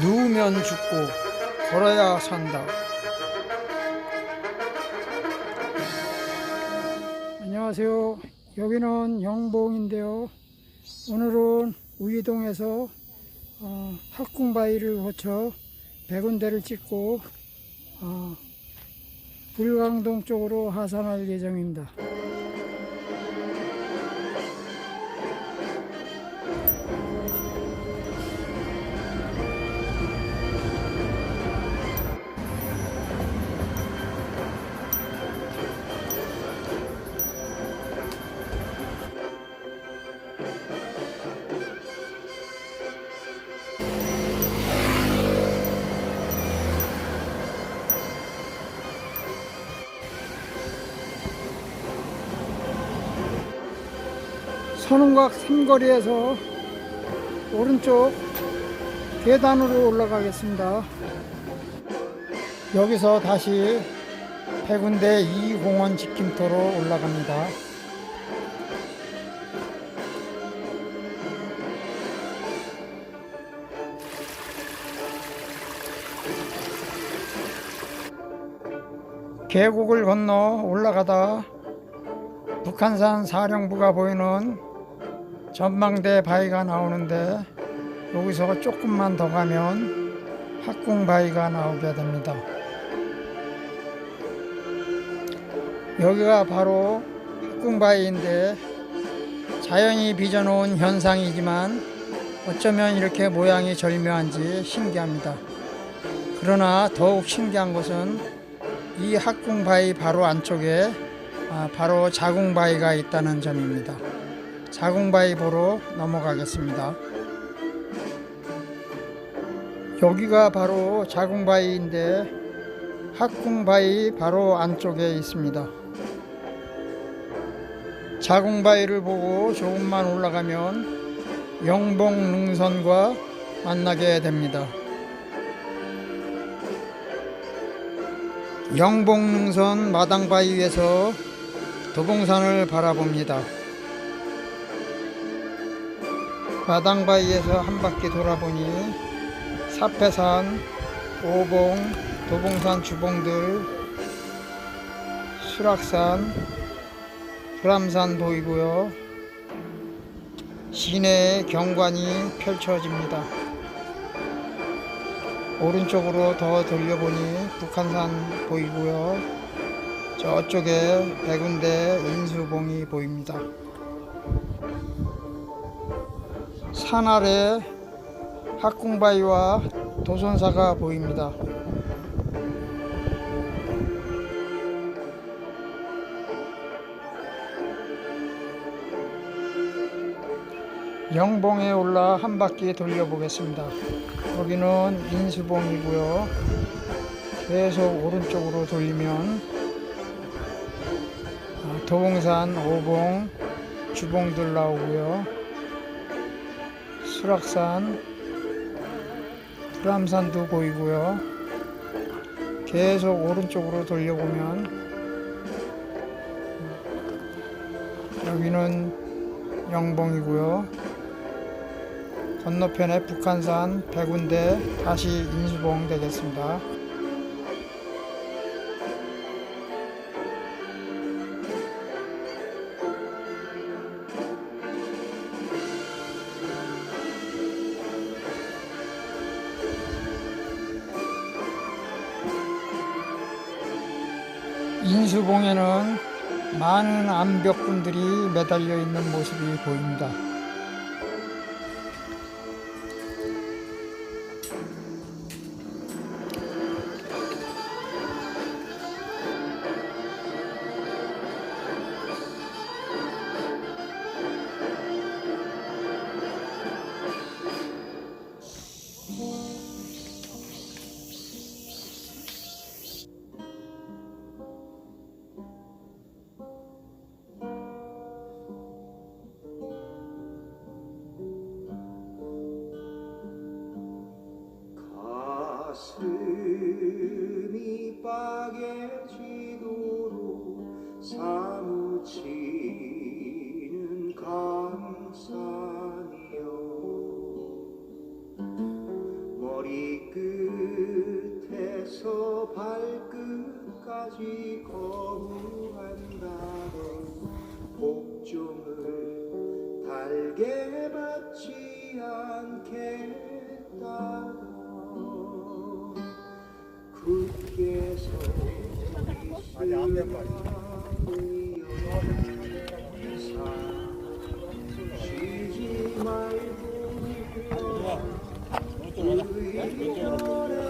누우면 죽고 걸어야 산다. 안녕하세요. 여기는 영봉인데요. 오늘은 우이동에서 어, 학궁바위를 거쳐 백운대를 찍고 어, 불광동 쪽으로 하산할 예정입니다. 선흥각 삼거리에서 오른쪽 계단으로 올라가겠습니다. 여기서 다시 백운대 2공원 직김터로 올라갑니다. 계곡을 건너 올라가다 북한산 사령부가 보이는 전망대 바위가 나오는데 여기서 조금만 더 가면 학궁 바위가 나오게 됩니다. 여기가 바로 학궁 바위인데 자연이 빚어놓은 현상이지만 어쩌면 이렇게 모양이 절묘한지 신기합니다. 그러나 더욱 신기한 것은 이 학궁 바위 바로 안쪽에 아, 바로 자궁 바위가 있다는 점입니다. 자궁바위 보러 넘어가겠습니다. 여기가 바로 자궁바위인데 학궁바위 바로 안쪽에 있습니다. 자궁바위를 보고 조금만 올라가면 영봉능선과 만나게 됩니다. 영봉능선 마당바위 위에서 도봉산을 바라봅니다. 마당바위에서 한 바퀴 돌아보니 사패산, 오봉, 도봉산 주봉들, 수락산, 불암산 보이고요. 시내의 경관이 펼쳐집니다. 오른쪽으로 더 돌려보니 북한산 보이고요. 저쪽에 백운대 인수봉이 보입니다. 산 아래 학궁바위와 도선사가 보입니다. 영봉에 올라 한 바퀴 돌려보겠습니다. 여기는 인수봉이고요. 계속 오른쪽으로 돌리면 아, 도봉산, 오봉, 주봉들 나오고요. 수락산, 불암산도 보이고요. 계속 오른쪽으로 돌려보면 여기는 영봉이고요. 건너편에 북한산 백운대 다시 인수봉 되겠습니다. 인수봉에는 많은 암벽분들이 매달려 있는 모습이 보입니다. 않겠다던 굳게 서 쉬지 말고 가슴이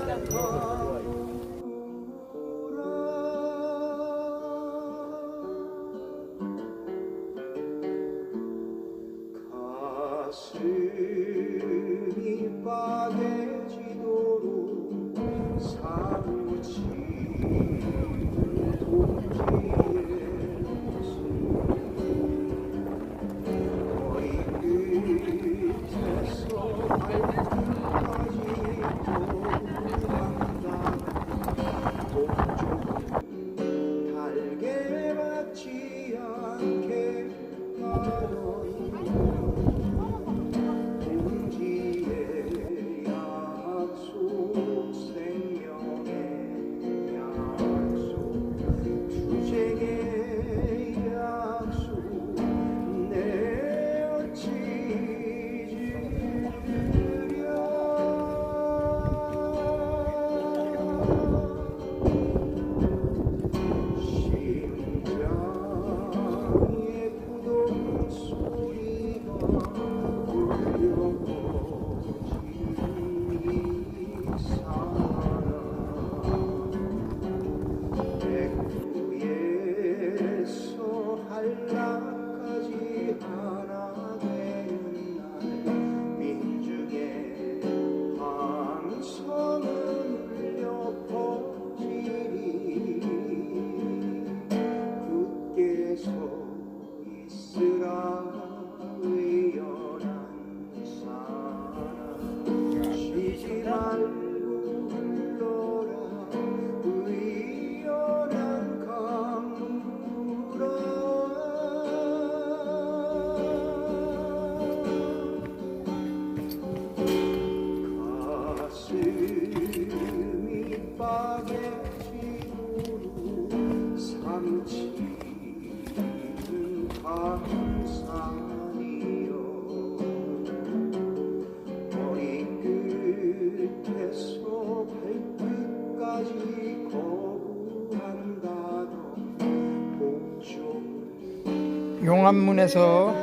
용암문에서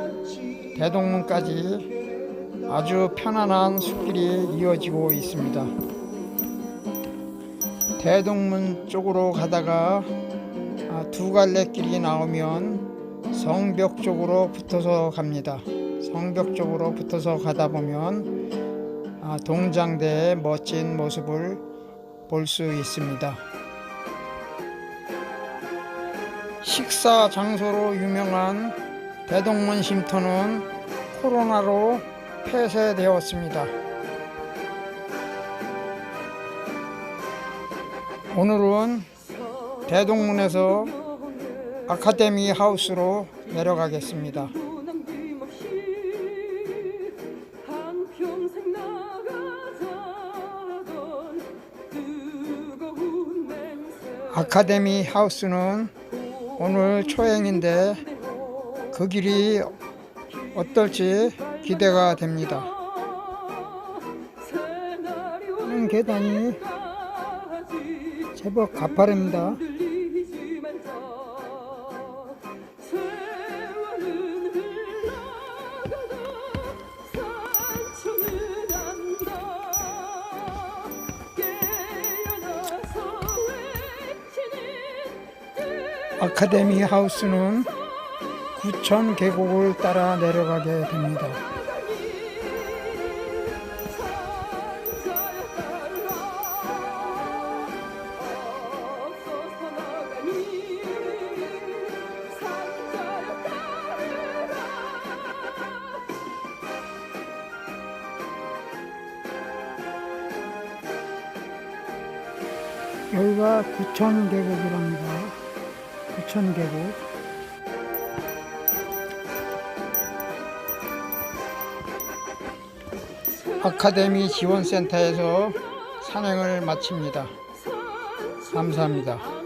대동문까지 아주 편안한 숲길이 이어지고 있습니다. 대동문 쪽으로 가다가 아, 두 갈래 길이 나오면 성벽 쪽으로 붙어서 갑니다. 성벽 쪽으로 붙어서 가다 보면 아, 동장대의 멋진 모습을 볼 수 있습니다. 식사 장소로 유명한 대동문 쉼터는 코로나로 폐쇄되었습니다. 오늘은 대동문에서 아카데미 하우스로 내려가겠습니다. 아카데미 하우스는 오늘 초행인데 그 길이 어떨지 기대가 됩니다. 하는 계단이 제법 가파릅니다. 아카데미 하우스는 구천 계곡을 따라 내려가게 됩니다. 여기가 구천 계곡이랍니다. 구천 계곡. 아카데미 지원센터에서 산행을 마칩니다. 감사합니다.